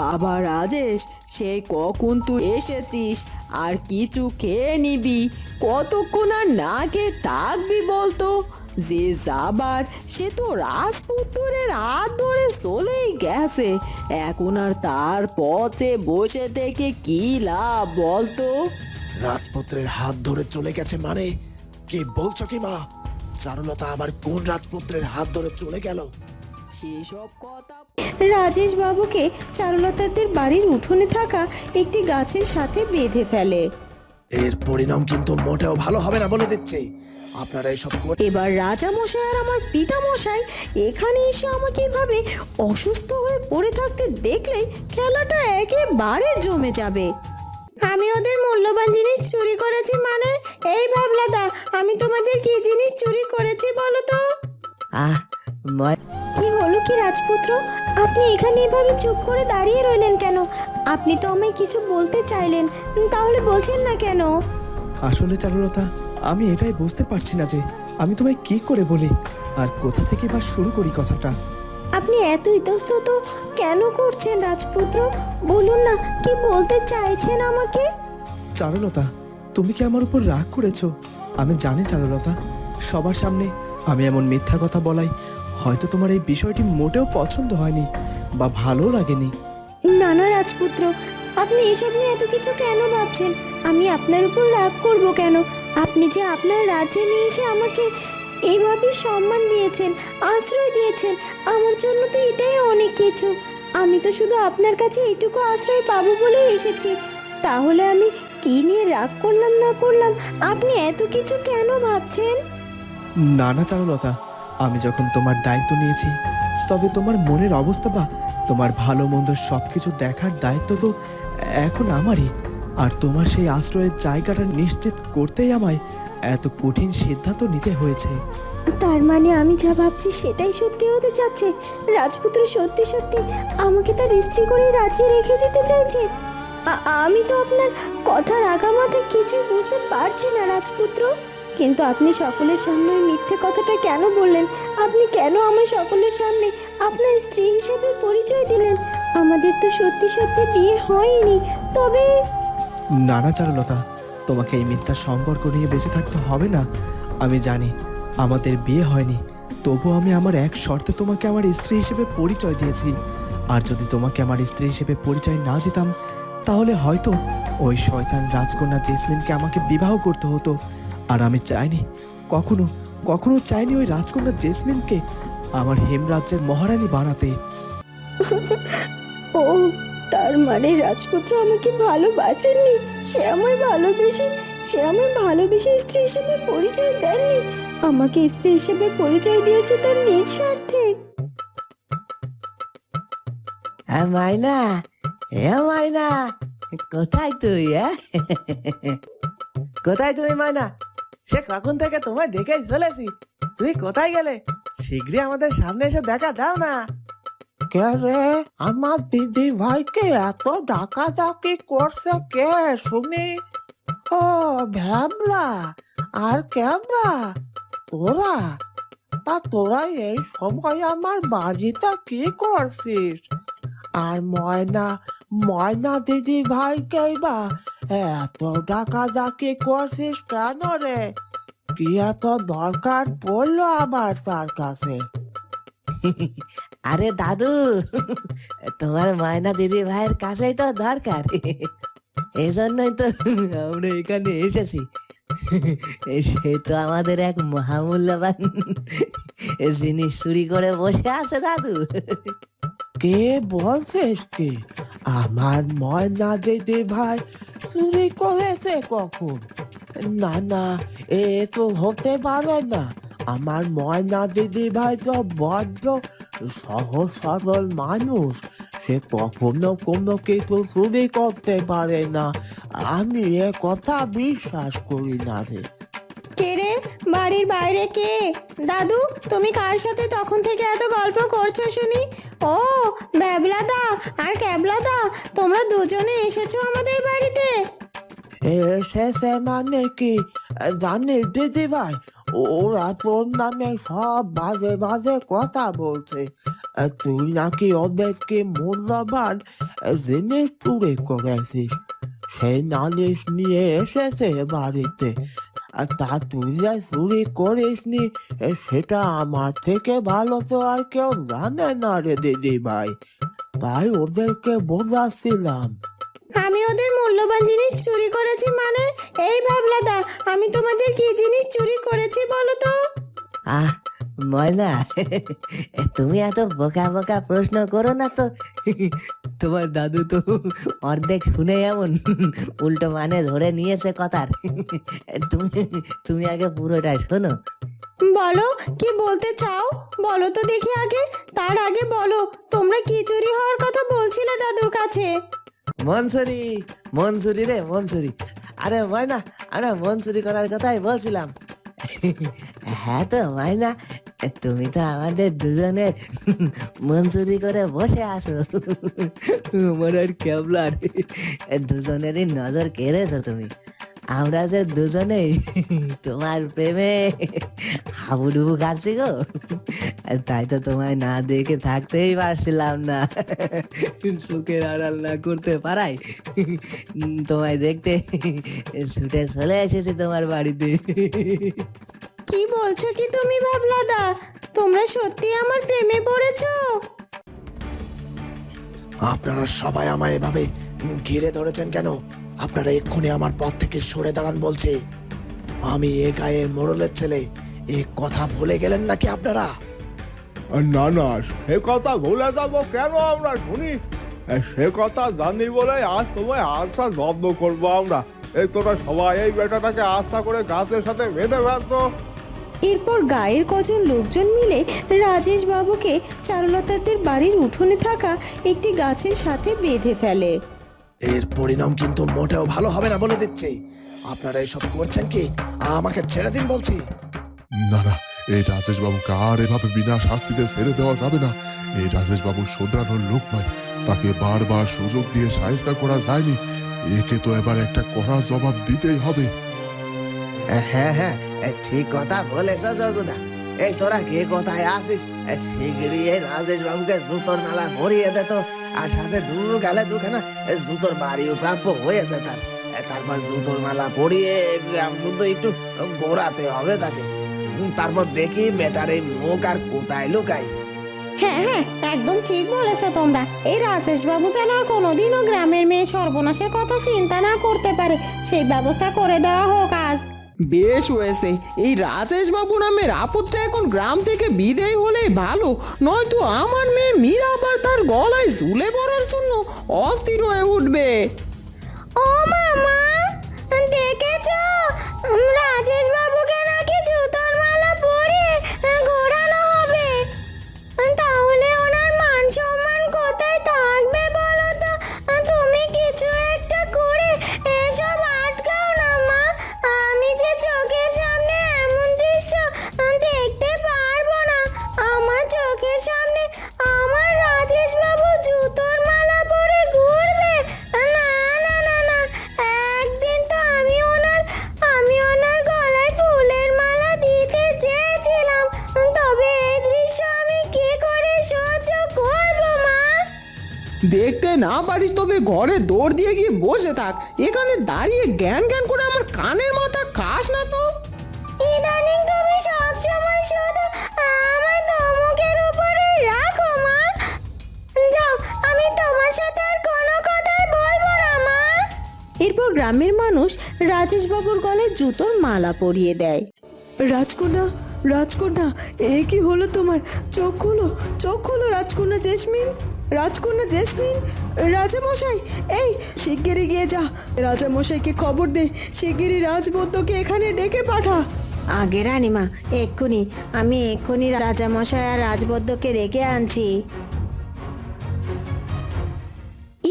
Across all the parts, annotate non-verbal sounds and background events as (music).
বাবা রাজেশ সেই কখন তুই এসেছিস? আর কিছু খেয়ে নিবি? কতক্ষণ আর না খেয়ে থাকবি বলতো? যে যাবার, সে তো রাজপুত্রের হাত ধরে চলেই গেছে। এখন আর তার পথে বসে থেকে কি লাভ বলতো? রাজপুত্রের হাত ধরে চলে গেছে মানে? কি বলছো কি মা? চারুলতা আবার কোন রাজপুত্রের হাত ধরে চলে গেল? সেসব কথা রাজেশ বাবুকে চারুলতাদের বাড়ির উঠোনে থাকা একটি গাছের সাথে বেঁধে ফেলে। এর পরিণাম কিন্তু মোটেও ভালো হবে না বলে দিচ্ছি। আপনারা এসব এবার রাজা মশাই আর আমার পিতা মশাই এখানে এসে আমাকে এভাবে অসুস্থ হয়ে পড়ে থাকতে দেখলে খেলাটা একেবারে জমে যাবে। আমি ওদের মূল্যবান জিনিস চুরি করেছি মানে? এই ভাবলাদা আমি তোমাদের কি জিনিস চুরি করেছি বলো তো? আহ কি হলো কি রাজপুত্র? আপনি এখানে এভাবে চুপ করে দাঁড়িয়ে রইলেন কেন? আপনি তো আমায় কিছু বলতে চাইলেন তাহলে বলছেন না কেন? আসলে চারুলতা আমি এটাই বুঝতে পারছি না যে আমি তোমায় কি করে বলি আর কোথা থেকে বা শুরু করি কথাটা। আপনি এত ইতস্তত কেন করছেন রাজপুত্র? বলুন না কি বলতে চাইছেন আমাকে? চারুলতা তুমি কি আমার উপর রাগ করেছ? আমি জানি চারুলতা সবার সামনে আমি এমন মিথ্যা কথা বলাই হয়তো তোমার এই বিষয়টি মোটেও পছন্দ হয়নি বা ভালো লাগেনি। না না রাজপুত্র, আপনি এসব নিয়ে এত কিছু কেন ভাবছেন? আমি আপনার উপর রাগ করব কেন? আপনি যে আপনার রাজ্যে নিয়ে এসে আমাকে এইভাবে সম্মান দিয়েছেন, আশ্রয় দিয়েছেন, আমার জন্য তো এটাই অনেক কিছু। আমি তো শুধু আপনার কাছে এইটুকু আশ্রয় পাবো বলেই এসেছি। তাহলে আমি কি নিয়ে রাগ করলাম না করলাম? আপনি এত কিছু কেন ভাবছেন? না না, চারুলতা, আমি যখন তোমার দায়িত্ব নিয়েছি, তবে তোমার মনের অবস্থা বা তোমার ভালো মন্দ সব কিছু দেখার দায়িত্ব তো এখন আমারই। আর তোমার সেই আশ্রয়ের জায়গাটা নিশ্চিত করতেই আমায় এত কঠিন সিদ্ধান্ত নিতে হয়েছে। তার মানে আমি যা ভাবছি সেটাই সত্যি হতে যাচ্ছে। রাজপুত্র সত্যি সত্যি আমাকে তার স্ত্রী করে রাজ্যে রেখে দিতে চাইছে। আমি তো আপনার কথার আগামাথা কিছুই বুঝতে পারছি না, রাজপুত্র। কিন্তু আপনি সকলের সামনে ওই মিথ্যে কথাটা কেন বললেন? আপনি কেন আমায় সকলের সামনে আপনার স্ত্রী হিসেবে পরিচয় দিলেন? আমাদের তো সত্যি সত্যি বিয়ে হয়নি। তবে নানা চারুলতা, তোমাকে এই মিথ্যা সম্পর্ক নিয়ে বেঁচে থাকতে হবে না। আমি জানি আমাদের বিয়ে হয়নি, তবু আমি আমার এক শর্তে তোমাকে আমার স্ত্রী হিসেবে পরিচয় দিয়েছি। আর যদি তোমাকে আমার স্ত্রী হিসেবে পরিচয় না দিতাম, তাহলে হয়তো ওই শয়তান রাজকন্যা জেসমিনকে আমাকে বিবাহ করতে হতো। আর আমি চাইনি কখনো কখনো চাইনি ওই রাজকন্যা জেসমিনকে আমার হেমরাজ্যের মহারানী বানাতে। ও তার মানে রাজপুত্র আমাকে ভালোবাসেননি সে আমায় ভালোবেসে সে আমায় ভালোবেসে স্ত্রী হিসেবে পরিচয় দেননি। আমাকে স্ত্রী হিসেবে পরিচয় দিয়েছে তার নিজ স্বার্থে। হ্যাঁ মাইনা। এ মাইনা। কোথায় তুই হ্যাঁ? কোথায় তুমি মাইনা? সে কখন থেকে তোমায় দেখে চলেছি? তুই কোথায় গেলে? শীঘ্রই আমাদের সামনে এসে দেখা দাও না। কে রে আমার দিদি ভাইকে এত ডাকা ডাকাডাকি করছে কে শুনি ও, ভ্যাবলা, আর ক্যাবলা তোরা? তা তোরা এই সময় আমার বাড়িতে কি করছিস? আর ময়না ময়না দিদি ভাইকেই বা, এত ডাকাডাকি করছিস কেন রে? কি এত দরকার পড়ল আবার তার কাছে? আরে দাদু, তোমার ময়না দিদি ভাইয়ের কাছেই তো দরকার। এই জন্যই তো আমরা এখানে এসেছি। সে তো আমাদের এক মহামূল্যবান জিনিস চুরি করে বসে আছে, দাদু। কে বলছিস কি? আমার ময়না দিদি ভাই চুরি করেছে কখন? না না, এ তো হতে পারে না। আমার ময়না দিদি ভাই তো বড্ড সহজ সরল মানুষ। সে কখনো কোনো কিছু চুরি করতে পারে না। আমি এ কথা বিশ্বাস করি না রে। কে রে? বাড়ির বাইরে কে? দাদু, তুমি কার সাথে তখন থেকে এত গল্প করছ শুনি? ও, ব্যাবলাদা আর ক্যাবলাদা, তোমরা দুজনে এসেছ আমাদের বাড়িতে? এসেছে মানে কি? জানিস দিদি ভাই ওরা তোর নামে সব বাজে বাজে কথা বলছে। তুই নাকি ওদেরকে মূল্যবান জিনিস চুরি করেছিস? সেই নালিশ নিয়ে এসেছে বাড়িতে। আর তা তুই যা চুরি করিসনি এ, সেটা আমার থেকে ভালো তো আর কেউ জানে না রে দিদি ভাই তাই ওদেরকে বোঝাচ্ছিলাম। আমি ওদের মূল্যবান জিনিস চুরি করেছি মানে? এই ভাবলাদা আমি তোমাদের কি জিনিস চুরি করেছি বলো তো? আহ ময়না তুমি এত বোকা বোকা প্রশ্ন করো না তো। তোমার দাদু তো অর্ধেক শুনে এমন। উল্টো মানে ধরে নিয়েছে কথার। তুমি তুমি আগে পুরোটা শোনো। বলো কি বলতে চাও? বলো তো দেখি আগে। তার আগে বলো তোমরা কি চুরি হওয়ার কথা বলছিলে দাদুর কাছে? মনসুরি মনসুরি রে মনসুরি। আরে ময়না আরে মনসুরি করার কথাই বলছিলাম। হ্যাঁ তো ময়না। তুমি তো আমাদের দুজনের মনসুরি করে বসে আছো। আমার আর কেবলার দুজনেরই নজর কেড়েছো তুমি। আমরা যে দুজনেই তোমার প্রেমে হাবুডুবু খাচ্ছি গো। তাই তো তোমায় না দেখে থাকতেই পারছিলাম না। সুখের আড়াল না করতে পারাই তোমায় দেখতে ছুটে চলে এসেছি তোমার বাড়িতে। কি বলছো কি তুমি ভাবলাদা? তোমরা সত্যি আমার প্রেমে পড়েছো? আপনারা সবাই আমায় এভাবে ঘিরে ধরেছেন কেন? আপনারা এক্ষুনি আমার পথ থেকে সরে দাঁড়ান বলছে। আমি এ গায়ের মোড়লের ছেলে এ কথা ভুলে গেলেন নাকি আপনারা? না না সে কথা ভুলে যাব কেন আমরা শুনি? সে কথা জানি বলে আজ তোমায় আশা জব্দ করব আমরা। এই তোরা সবাই এই বেটাটাকে আশা করে গাছের সাথে বেঁধে ফেলতো। এরপর গায়ের কজন লোকজন মিলে রাজেশ বাবুকে চারুলতাদের বাড়ির উঠোনে থাকা একটি গাছের সাথে বেঁধে ফেলে। এর পরিণাম কিন্তু মোটেও ভালো হবে না বলে দিচ্ছি। আপনারা এসব করছেন কি? আমাকে ছেড়ে দিন বলছি। না না এই রাজেশ বাবুকে আর এভাবে বিনা শাস্তিতে ছেড়ে দেওয়া যাবে না। এই রাজেশ বাবু শোধরানোর লোক নয়। তাকে বারবার সুযোগ দিয়ে সাহেস্তা করা যায়নি। একে তো এবার একটা কড়া জবাব দিতেই হবে। হ্যাঁ হ্যাঁ ঠিক কথা বলেছ জগুদা এই তোরা কে কোথায় আসিস শিগগিরই এই রাজেশ বাবুকে জুতোর ভরিয়ে দে তো। আর সাথে দু দুখানা জুতোর বাড়িও প্রাপ্য হয়েছে তার। তারপর জুতোর গ্রাম শুদ্ধ একটু গোড়াতে হবে তাকে। তারপর দেখি বেটার এই মুখ আর কোথায় লুকাই হ্যাঁ হ্যাঁ একদম ঠিক বলেছ তোমরা। এই রাজেশ বাবু যেন আর কোনোদিনও গ্রামের মেয়ে সর্বনাশের কথা চিন্তা না করতে পারে। সেই ব্যবস্থা করে দেওয়া হোক আজ। বেশ হয়েছে। এই রাজেশ বাবু নামের আপদটা এখন গ্রাম থেকে বিদেয় হলেই ভালো, নয়তো আমার মেয়ে মীরা আবার তার গলায় ঝুলে পড়ার জন্য অস্থির হয়ে উঠবে। ঘরে দৌড় দিয়ে গিয়ে বসে থাক। এখানে দাঁড়িয়ে জ্ঞান জ্ঞান করে আমার কানের মাথা খাস না তো। ইদানিং তুমি সব সময় শুধু আমার ধমকের উপরে রাখো মা। যাও আমি তোমার সাথে আর কোনো কথাই বলব না মা। এরপর গ্রামের মানুষ রাজেশ বাবুর গলায় জুতোর মালা পরিয়ে দেয়। রাজকন্যা রাজকন্যা এ কি হলো তোমার? চোখ খোলো চোখ খোলো রাজকন্যা জেসমিন। রাজকন্যা জেসমিন রাজামশাই এই শিগগিরই গিয়ে যা। রাজামশাইকে খবর দে শিগগিরই রাজবদ্যকে এখানে ডেকে পাঠা। আগে রানীমা এক্ষুনি। আমি এক্ষুনি রাজামশাই আর রাজবদ্ধকে রেখে আনছি।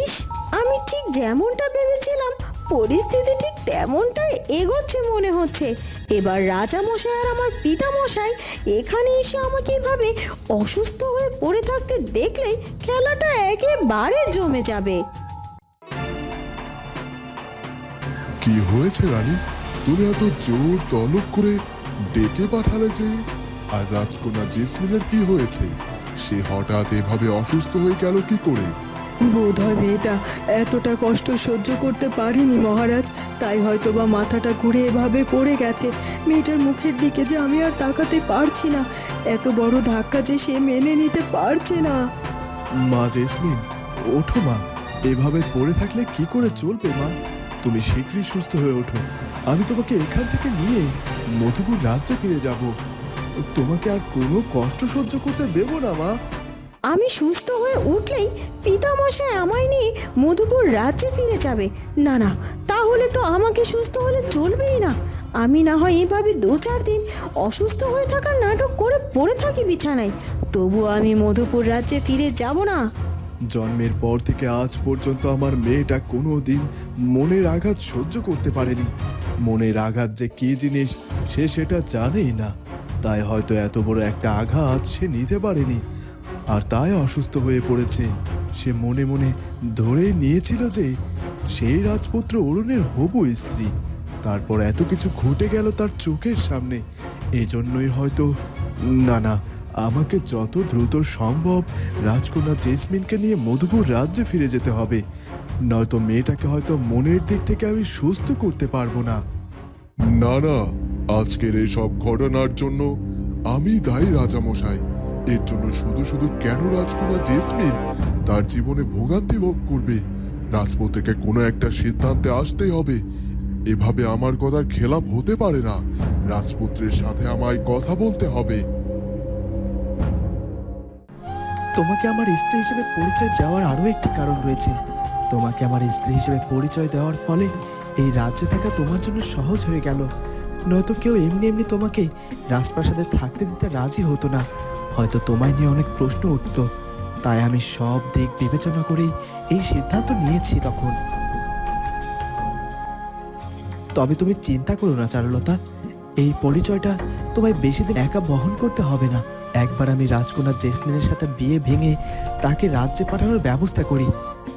ইস আমি ঠিক যেমনটা ভেবেছিলাম পরিস্থিতি ঠিক তেমনটাই এগোচ্ছে মনে হচ্ছে। এবার রাজা মশাই আর আমার পিতা মশাই এখানে এসে আমাকে এভাবে অসুস্থ হয়ে পড়ে থাকতে দেখলে খেলাটা একেবারে জমে যাবে। কি হয়েছে রানী? তুমি এত জোর তলব করে ডেকে পাঠালে যে, আর রাজকন্যা জেসমিনের কি হয়েছে? সে হঠাৎ এভাবে অসুস্থ হয়ে গেল কি করে? বোধহয় মেয়েটা এতটা কষ্ট সহ্য করতে পারেনি মহারাজ। তাই হয়তো বা মাথাটা ঘুরে এভাবে পড়ে গেছে। মেয়েটার মুখের দিকে যে আমি আর তাকাতে পারছি না। এত বড় ধাক্কা যে সে মেনে নিতে পারছে না। মা জেসমিন, ওঠো মা। এভাবে পড়ে থাকলে কি করে চলবে মা? তুমি শীঘ্রই সুস্থ হয়ে ওঠো। আমি তোমাকে এখান থেকে নিয়ে মধুপুর রাজ্যে ফিরে যাব। তোমাকে আর কোনো কষ্ট সহ্য করতে দেব না মা। আমি সুস্থ হয়ে উঠলেই পিতামশাই আমায় নিয়ে মধুপুর রাজ্যে ফিরে যাবে। না না, তাহলে তো আমাকে সুস্থ হলে চলবেই না। আমি না হয় এভাবে দু চার দিন অসুস্থ হয়ে থাকার নাটক করে পড়ে থাকি বিছানায়। তবু আমি মধুপুর রাজ্যে ফিরে যাব না। জন্মের পর থেকে আজ পর্যন্ত আমার মেয়েটা কোনো দিন মনের আঘাত সহ্য করতে পারেনি। মনের আঘাত যে কী জিনিস, সে সেটা জানেই না। তাই হয়তো এত বড় একটা আঘাত সে নিতে পারেনি। আর তাই অসুস্থ হয়ে পড়েছে। সে মনে মনে ধরে নিয়েছিল যে সেই রাজপুত্র অরুণের হবু স্ত্রী। তারপর এত কিছু ঘটে গেল তার চোখের সামনে। এজন্যই হয়তো, না না, আমাকে যত দ্রুত সম্ভব রাজকন্যা জেসমিনকে নিয়ে মধুপুর রাজ্যে ফিরে যেতে হবে। নয়তো মেয়েটাকে হয়তো মনের দিক থেকে আমি সুস্থ করতে পারব না। না না, আজকের এসব ঘটনার জন্য আমি দায়ী রাজামশাই। এর জন্য শুধু শুধু কেন রাজকুমার জেসমিন তার জীবনে ভোগান্তি ভোগ করবে? রাজপুত্রকে কোনো একটা সিদ্ধান্তে আসতেই হবে। এভাবে আমার কথার খেলাপ হতে পারে না। রাজপুত্রের সাথে আমায় কথা বলতে হবে। তোমাকে আমার স্ত্রী হিসেবে পরিচয় দেওয়ার আরও একটি কারণ রয়েছে। তোমাকে আমার স্ত্রী হিসেবে পরিচয় দেওয়ার ফলে এই রাজ্যে থাকা তোমার জন্য সহজ হয়ে গেল। নয়তো কেউ এমনি এমনি তোমাকে রাজপ্রাসাদে থাকতে দিতে রাজি হতো না। হয়তো তোমায় নিয়ে অনেক প্রশ্ন উঠত। তাই আমি সব দিক বিবেচনা করেই এই সিদ্ধান্ত নিয়েছি তখন। তবে তুমি চিন্তা করো না, চারুলতা। এই পরিচয়টা তোমায় বেশি দিন একা বহন করতে হবে না। একবার আমি রাজকন্যা জেসমিনের সাথে বিয়ে ভেঙে তাকে রাজ্যে পাঠানোর ব্যবস্থা করি,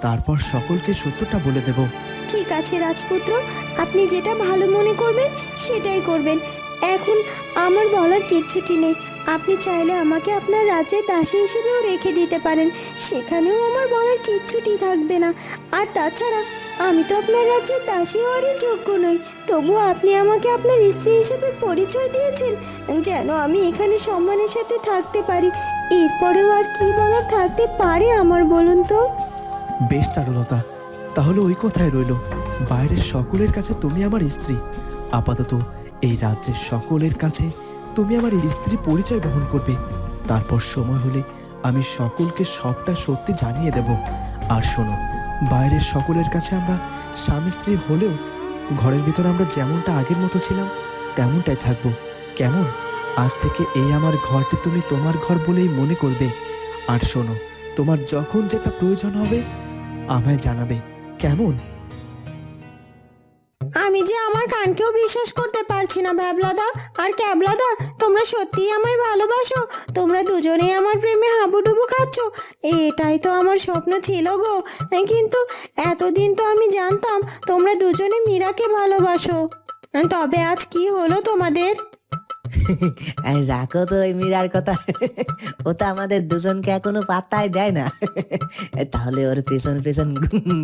তারপর সকলকে সত্যটা বলে দেব। ঠিক আছে, রাজপুত্র। আপনি যেটা ভালো মনে করবেন, সেটাই করবেন। এখন আমার বলার কিচ্ছুটি নেই। আপনি চাইলে আমাকে আপনার রাজ্যে দাসী হিসেবেও রেখে দিতে পারেন। সেখানেও আমার বলার কিচ্ছুটি থাকবে না। আর তাছাড়া আমি তো আপনার রাজ্যের দাসী হওয়ারই যোগ্য নই। তবু আপনি আমাকে আপনার স্ত্রী হিসেবে পরিচয় দিয়েছেন, যেন আমি এখানে সম্মানের সাথে থাকতে পারি। এরপরেও আর কি বলার থাকতে পারে আমার বলুন তো? বেশ চারুলতা, তাহলে ওই কথাই রইল। বাইরের সকলের কাছে তুমি আমার স্ত্রী। আপাতত এই রাজ্যের সকলের কাছে তুমি আমার স্ত্রী পরিচয় বহন করবে। তারপর সময় হলে আমি সকলকে সবটা সত্যি জানিয়ে দেব। আর শোনো বাইরের সকলের কাছে আমরা স্বামী স্ত্রী হলেও ঘরের ভিতর আমরা যেমনটা আগের মতো ছিলাম, তেমনটাই থাকব। কেমন? আজ থেকে এই আমার ঘরটি তুমি তোমার ঘর বলেই মনে করবে। আর শোনো, তোমার যখন যেটা প্রয়োজন হবে, আমায় জানাবে। কেমন? আমি যে আমার কানকেও বিশ্বাস করতে পারছি না, ভ্যাবলাদা। আর ক্যাবলাদা, তোমরা সত্যিই আমায় ভালোবাসো। তোমরা দুজনেই আমার প্রেমে হাবুডুবু খাচ্ছ। এটাই তো আমার স্বপ্ন ছিল গো। কিন্তু এতদিন তো আমি জানতাম তোমরা দুজনে মীরাকে ভালোবাসো। তবে আজ কি হলো তোমাদের? (laughs) রাখো তো ওই মীরার কথা। ও তো আমাদের দুজনকে এখনও পাত্তাই দেয় না। তাহলে ওর পেছন পেছন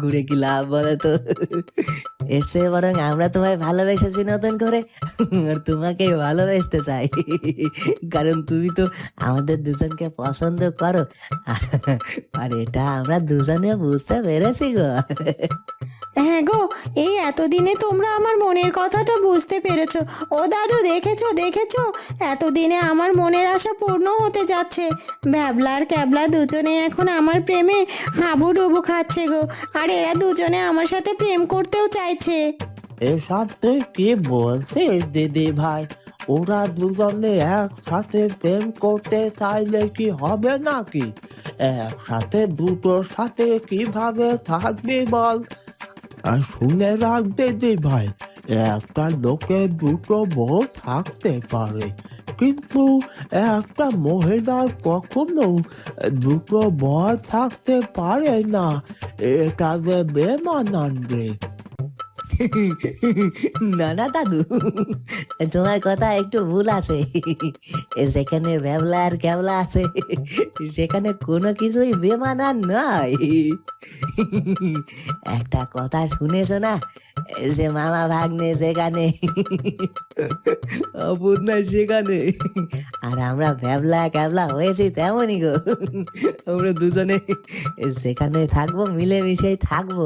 ঘুরে কি লাভ বলে তো? এর চেয়ে বরং আমরা তোমায় ভালোবেসেছি নতুন করে। আর তোমাকে ভালোবেসতে চাই। কারণ তুমি তো আমাদের দুজনকে পছন্দ করো। আর এটা আমরা দুজনে বুঝতে পেরেছি গো। হ্যাঁ গো, এই এতদিনে তোমরা আমার মনের কথাটা বুঝতে পেরেছ। ও দাদু, দেখেছ দেখেছ? এতদিনে আমার মনের আশা পূর্ণ হতে যাচ্ছে। ভ্যাবলা আর ক্যাবলা দুজনে এখন আমার প্রেমে হাবুডুবু খাচ্ছে গো, আর এরা দুজনে আমার সাথে প্রেম করতেও চাইছে। এসব তুই কি বলছিস, দিদি ভাই? ওরা দুজনে একসাথে প্রেম করতে চাইলে কি হবে নাকি? একসাথে দুটোর সাথে কীভাবে থাকবি বল? আর শুনে রাখবে যে ভাই, একটা লোকের দুটো বউ থাকতে পারে। কিন্তু একটা মহিলার কখনো দুটো বর থাকতে পারে না। এটা যে বেমানান রে। না না, দাদু। তোমার কথা একটু ভুল আছে। যেখানে ভ্যাবলা আর ক্যাবলা আছে, সেখানে কোনো কিছুই বেমানা নয়। একটা কথা শুনেছো না, যে মামা ভাগ্নে সেখানে আপদ না সেখানে, আর আমরা ভ্যাবলা ক্যাবলা হয়েছি তেমনই গো। আমরা দুজনে সেখানে থাকব, মিলেমিশেই থাকব।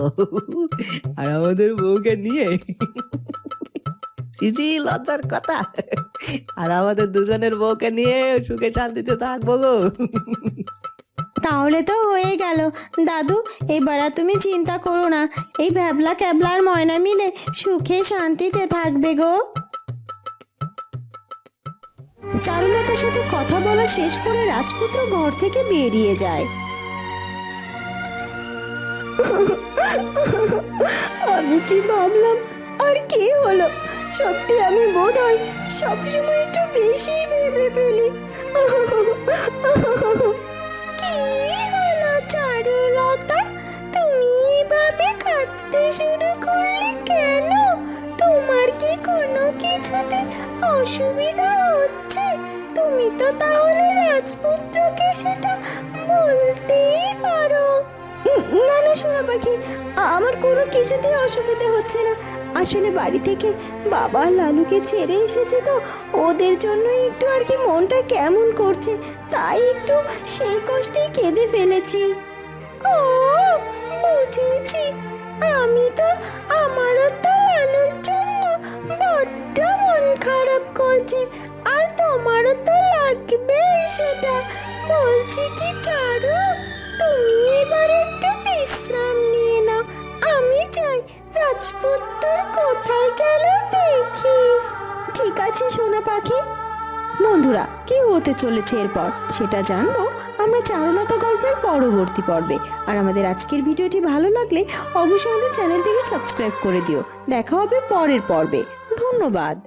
আর আমাদের বউকে নিয়ে। চিচি লজ্জার কথা। আর আমাদের দুজনের বউকে নিয়ে সুখে শান্তিতে থাকব গো। তাহলে তো হয়ে গেল। দাদু এবার আর তুমি চিন্তা করো না। এই ভ্যাবলা ক্যাবলা আর ময়না মিলে সুখে শান্তিতে থাকবে গো। চারুলতার সাথে কথা বলা শেষ করে রাজপুত্র ঘর থেকে বেরিয়ে যায়। আমি কি ভাবলাম? আর কি হলো? সত্যি আমি বোধ হয় সবসময় একটু বেশি ভেবে ফেলি। কি হলো চারুলতা? তুমি এভাবে কাঁদতে শুরু করলে কেন? তোমার কি কোনো কিছুতে অসুবিধা হচ্ছে? তুমি তো তাহলে রাজপুত্রকে সেটা বলতেই পারো। না না সোনা পাখি আমার কোনো কিছুতেই অসুবিধা হচ্ছে না। আসলে বাড়ি থেকে বাবা লালুকে ছেড়ে এসেছে তো, ওদের জন্য একটু আর কি মনটা কেমন করছে, তাই একটু সেই কষ্টেই কেঁদে ফেলেছি। ও, বুঝেছি, আমি তো আমারও তো লালুর জন্য বড্ড মন খারাপ করছে রাজপুত্র কোথায় গেল দেখি। ঠিক আছে, সোনা পাখি। বন্ধুরা, কি হতে চলেছে এরপর? সেটা জানব আমরা চারুলতা গল্পের পরবর্তী পর্বে। আর আমাদের আজকের ভিডিওটি ভালো লাগলে অবশ্যই আমাদের চ্যানেলটিকে সাবস্ক্রাইব করে দিও। দেখা হবে পরের পর্বে। ধন্যবাদ।